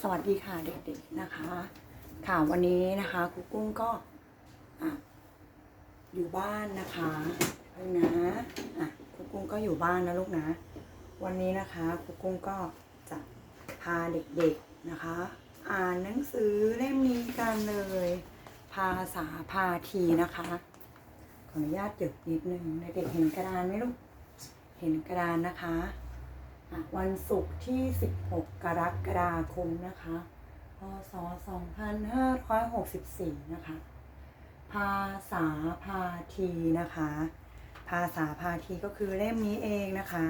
สวัสดีค่ะเด็กๆนะคะ ค่ะวันนี้นะคะครูกุ้งก็อะอยู่บ้านนะคะเพิ่งนะอะครูกุ้งก็อยู่บ้านนะลูกนะ วันนี้นะคะครูกุ้งก็จะพาเด็กๆนะคะ อ่านหนังสือเล่มนี้กันเลย ภาษาพาทีนะคะ ขออนุญาตหยุดนิดนึงเด็กๆเห็นกระดานไหมลูกเห็นกระดานนะคะอะ วันศุกร์ที่ 16 กรกฎาคมนะคะ พศ 2564 นะคะ ภาษาพาทีนะคะ ภาษาพาทีก็คือเล่มนี้เองนะคะ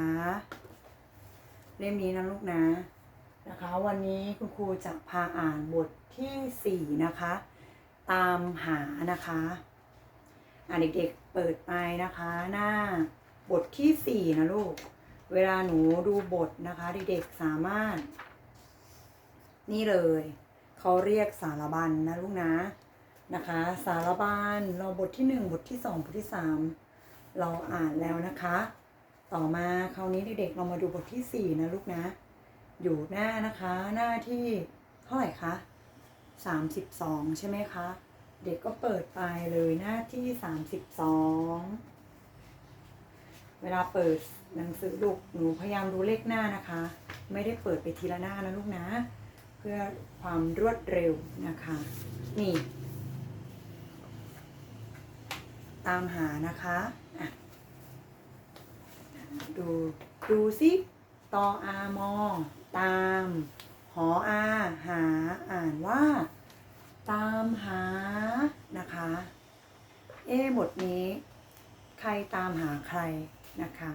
เล่มนี้นะลูกนะนะคะ วันนี้คุณครูจะพาอ่านบทที่ 4 นะคะ ตามหานะคะอ่าเด็กๆเปิดไปนะคะ หน้าบทที่ 4 นะลูก เวลาหนูดูบทนะคะเด็กๆสามารถ นี่เลยเขาเรียกสารบัญนนะลูกนะนะคะ สารบัญเราบทที่หนึ่งบทที่สองบทที่สามเราอ่านแล้วนะคะ ต่อมาคราวนี้เด็กๆเรามาดูบทที่สี่นะลูกนะ อยู่หน้านะคะหน้าที่เท่าไหร่คะสามสิบสองใช่ไหมคะ เด็กก็เปิดไปเลยหน้าที่สามสิบสอง เวลาเปิดหนังสือลูกหนูพยายามดูเลขหน้านะคะ ไม่ได้เปิดไปทีละหน้านะลูกนะ เพื่อความรวดเร็วนะคะ นี่ ตามหานะคะอะดูดูสิตออามอตามหออาหาอ่านว่า ตามหานะคะ เอ๊ะบทนี้ ใครตามหาใคร นะคะ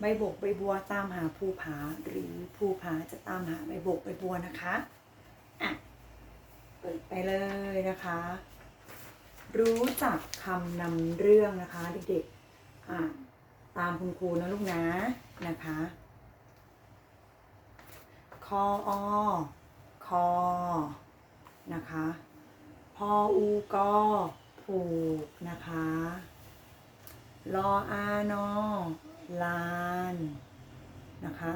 ใบบกใบบัวตามหาภูผาหรือภูผาจะตามหาใบบกใบบัวนะคะอะเปิดไปเลยนะคะ รู้จักคำนำเรื่องนะคะเด็กๆอ่าตามคุณครูนะลูกนะนะคะคออคอ นะคะ พออูกอผูกนะคะ รออานอลานนะคะ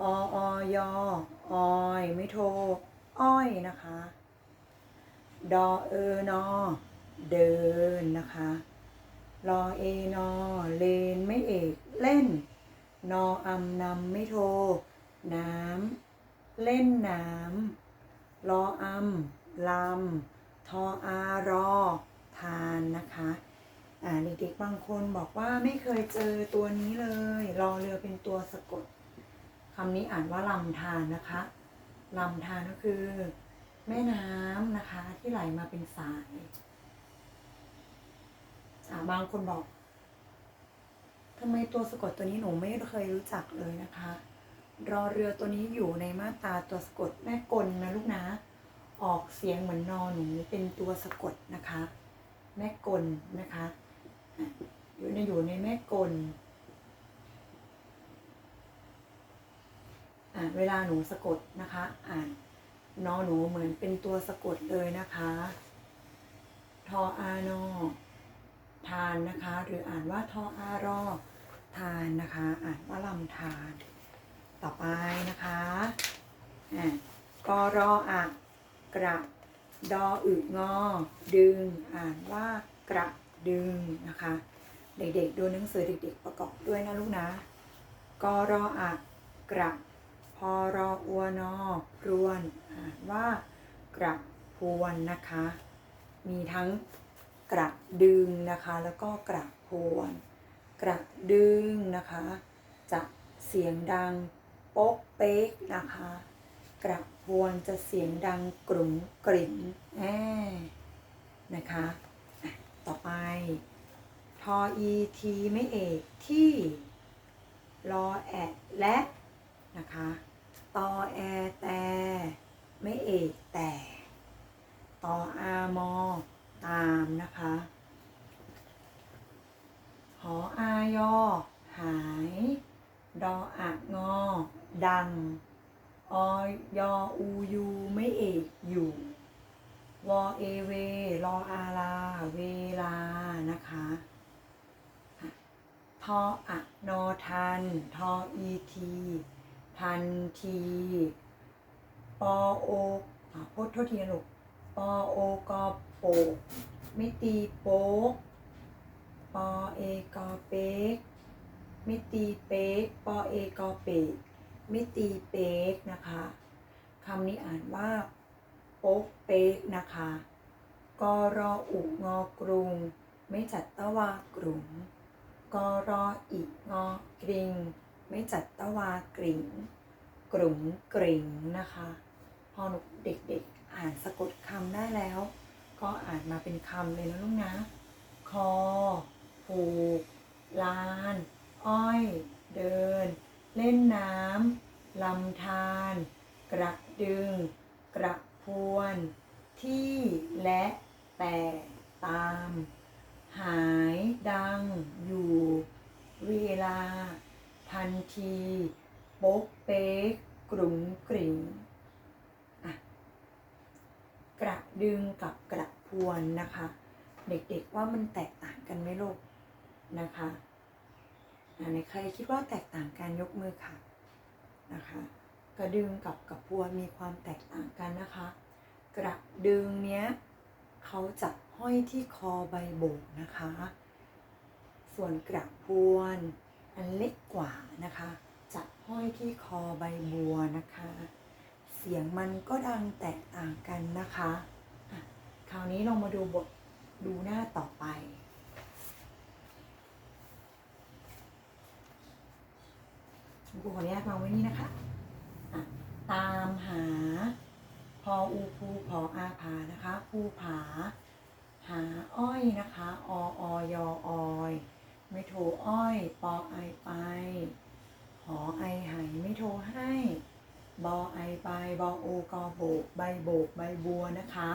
อออยออยไม่โทรอ้อยนะคะ ดอเออนอเดินนะคะรอเอนอเลนไม่เอกเล่น นออำนำไม่โทรน้ำเล่นน้ำรออำลำทออารอทานนะคะ เด็กๆบางคนบอกว่าไม่เคยเจอตัวนี้เลยรอเรือเป็นตัวสะกดคำนี้อ่านว่าลำธารนะคะลำธารก็คือ แม่น้ำนะคะที่ไหลมาเป็นสายาบางคนบอกทำไมตัวสะกดตัวนี้หนูไม่เคยรู้จักเลยนะคะ รอเรือตัวนี้อยู่ในมาตราตัวสะกดแม่กลนะลูกนะ ออกเสียงเหมือนนอหนูเป็นตัวสะกดนะคะ แม่กลนะคะ อยู่ในอยู่ในแม่กลอะเวลาหนูสะกดนะคะ อ่านนอหนูเหมือนเป็นตัวสะกดเลยนะคะ ทออานอทานนะคะ หรืออ่านว่าทออารอทานนะคะ อ่านว่าลำทาน ต่อไปนะคะอะกอรออะกระ ดออึงอ ดึง อ่านว่ากระ ดึงนะคะ เด็กๆ ดูหนังสือเด็กๆ ประกอบด้วยนะลูกนะกรออะกระพอรออัวนอพรวนอ่านว่ากระพวนนะคะ มีทั้งกระดึงนะคะ แล้วก็กระพวน กระดึงนะคะ จะเสียงดังโป๊กเป๊กนะคะ กระพวนจะเสียงดังกรุ่มกริ่มแอนะคะ ต่อไป ทออีทีไม่เอกที่รอแอะและนะคะตอแอแต่ไม่เอกแต่ตออามอตามนะคะหออายอหาย ดออะงอ ดัง ออยออูยูไม่เอกอยู่ วอเอเว รออาลา เวลานะคะ ทออะนอทัน ทออีที ทันที ปอโออาโทษโทษทีนะลูกปอโอกอโปไม่ตีโป๊กปอเอกอเป๊กไม่ตีเป๊กปอเอกอเป๊กไม่ตีเป๊กนะคะคำนี้อ่านว่าโป๊กเป๊กนะคะกรออุงอกรุง ไม่จัดตะวากรุง กรออีกงอกริง ไม่จัดตะวากริงกรุงกริงนะคะ พอหนูเด็กๆอ่านสะกดคำได้แล้ว ก็อ่านมาเป็นคำเลยนะลูกนะ คอ ผูก ลาน อ้อย เดิน เล่นน้ำลำธาร กระดึง กระพวน ที่และแต่ตาม หายดังอยู่เวลา ทันทีโป๊กเป๊กกรุงกริ่งกระดึงกับกระพวนนะคะ เด็กๆว่ามันแตกต่างกันไหมลูกนะคะอะในใครคิดว่าแตกต่างกันยกมือค่ะนะคะ กระดึงกับกระพวนมีความแตกต่างกันนะคะ กระดึงเนี้ยเขาจะ ห้อยที่คอใบโบกนะคะ ส่วนกระพวนอันเล็กกว่านะคะ จะห้อยที่คอใบบัวนะคะ เสียงมันก็ดังแตกต่างกันนะคะะคราวนี้ลองมาดูบทดูหน้าต่อไปครูขออนุญาตวางไว้นี่นะคะะตามหา พออูภูผออาผานะคะ ภูผา อ้อยนะคะอออยออยไม่โทรอ้อย ปอไอไป หอไอหายไม่โทรให้ บอไอไป บอโอกอโบก ใบโบก ใบบัวนะคะ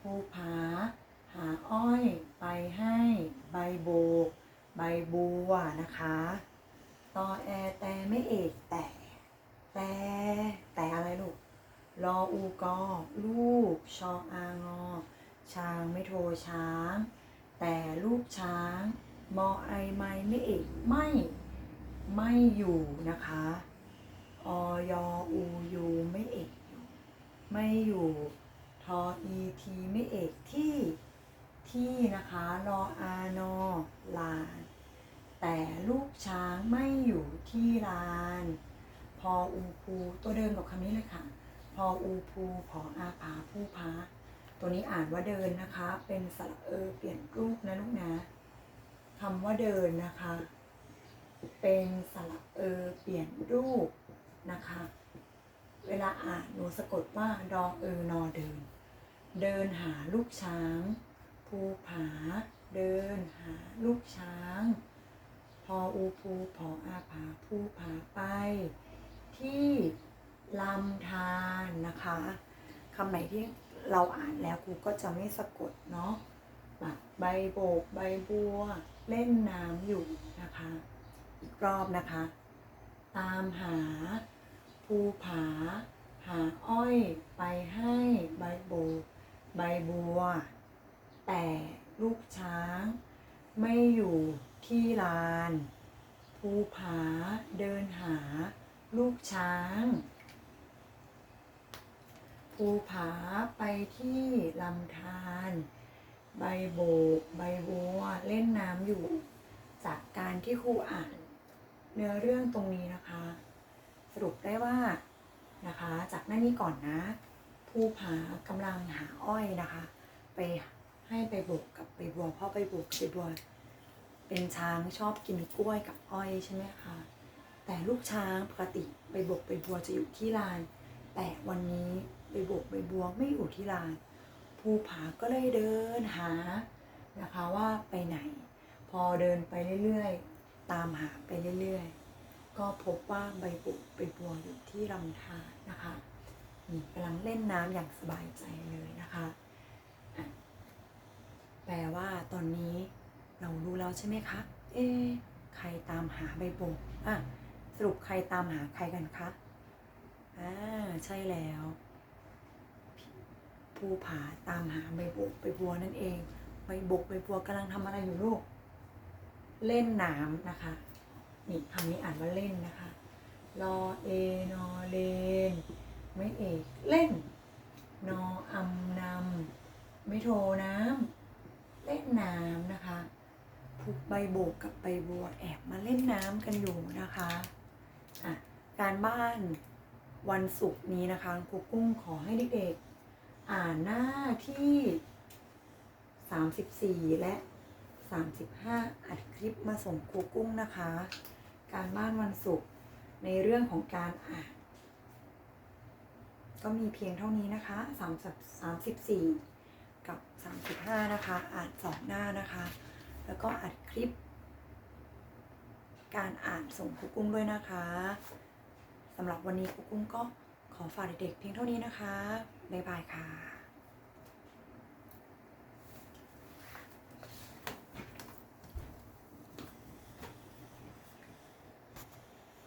ภูผา หาอ้อย ไปให้ ใบโบก ใบบัวนะคะตอแอแต่ไม่เอกแต่ แต่แต่อะไรลูกรออูกอลูกชออา ไม่โทรช้าง แต่ลูกช้างมอไอไม่ไม่เอกไม่ไม่อยู่นะคะออยอูยูไม่เอกอยู่ไม่อยู่ทออีทีไม่เอกที่ที่นะคะรออานอลาน แต่ลูกช้างไม่อยู่ที่ลาน พออูภูตัวเดิมกับคำนี้เลยค่ะ พออูภูพออาผาผู้พา ตัวนี้อ่านว่าเดินนะคะ เป็นสระเออเปลี่ยนรูปนะลูกนะคำว่าเดินนะคะ เป็นสระเออเปลี่ยนรูปนะคะ เวลาอ่านหนูสะกดว่าดอเออนอเดิน เดินหาลูกช้างภูผา เดินหาลูกช้างพออูภูผออาผาผู้ผาไป ที่ลำธารนะคะคำไหนที่ เราอ่านแล้วครูก็จะไม่สะกดเนาะแบบใบโบก ใบบัว เล่นน้ำอยู่นะคะ อีกรอบนะคะ ตามหา ภูผา หาอ้อยไปให้ใบโบก ใบบัว แต่ลูกช้าง ไม่อยู่ที่ลาน ภูผาเดินหา ลูกช้าง ภูผาไปที่ลำธารใบโบก ใบบัวเล่นน้ำอยู่จากการที่ครูอ่าน เนื้อเรื่องตรงนี้นะคะ สรุปได้ว่านะคะ จากหน้านี้ก่อนนะ ภูผากำลังหาอ้อยนะคะ ไปให้ใบโบกกับใบบัวเพราะใบโบกใบบัวเป็นช้างชอบกินกล้วยกับอ้อยใช่ไหมคะแต่ลูกช้างปกติใบโบกใบบัวจะอยู่ที่ลานแต่วันนี้ ใบโบกใบบัวไม่อยู่ที่ลานภูผาก็เลยเดินหานะคะว่าไปไหน พอเดินไปเรื่อยๆ ตามหาไปเรื่อยๆ ก็พบว่าใบโบกใบบัวอยู่ที่ลำธารนะคะนี่กำลังเล่นน้ำอย่างสบายใจเลยนะคะแปลว่าตอนนี้เรารู้แล้วใช่ไหมคะ เอ๊ใครตามหาใบโบกอะสรุปใครตามหาใครกันคะอ่าใช่แล้ว ภูผาตามหาใบบุกใบบัวนั่นเอง ใบบุกใบบัวกำลังทำอะไรอยู่ลูก เล่นน้ำนะคะ นี่คำนี้อ่านว่าเล่นนะคะ รอเอนอเลน ไม่เอกเล่น นออํนำไม่โทน้ำ เล่นน้ำนะคะผูกใบโบกกับใบบัวแอบมาเล่นน้ำกันอยู่นะคะอะการบ้านวันศุกร์นี้นะคะครูกุ้งขอให้เด็ก อ่านหน้าที่34และ35อัดคลิปมาส่งครูกุ้งนะคะ การบ้านวันศุกร์ในเรื่องของการอ่าน ก็มีเพียงเท่านี้นะคะ3 34กับ35นะคะอ่านสองหน้านะคะ แล้วก็อัดคลิป การอ่านส่งครูกุ้งด้วยนะคะสำหรับวันนี้ครูกุ้งก็ขอฝากเด็กๆเพียงเท่านี้นะคะ บ๊ายบายค่ะ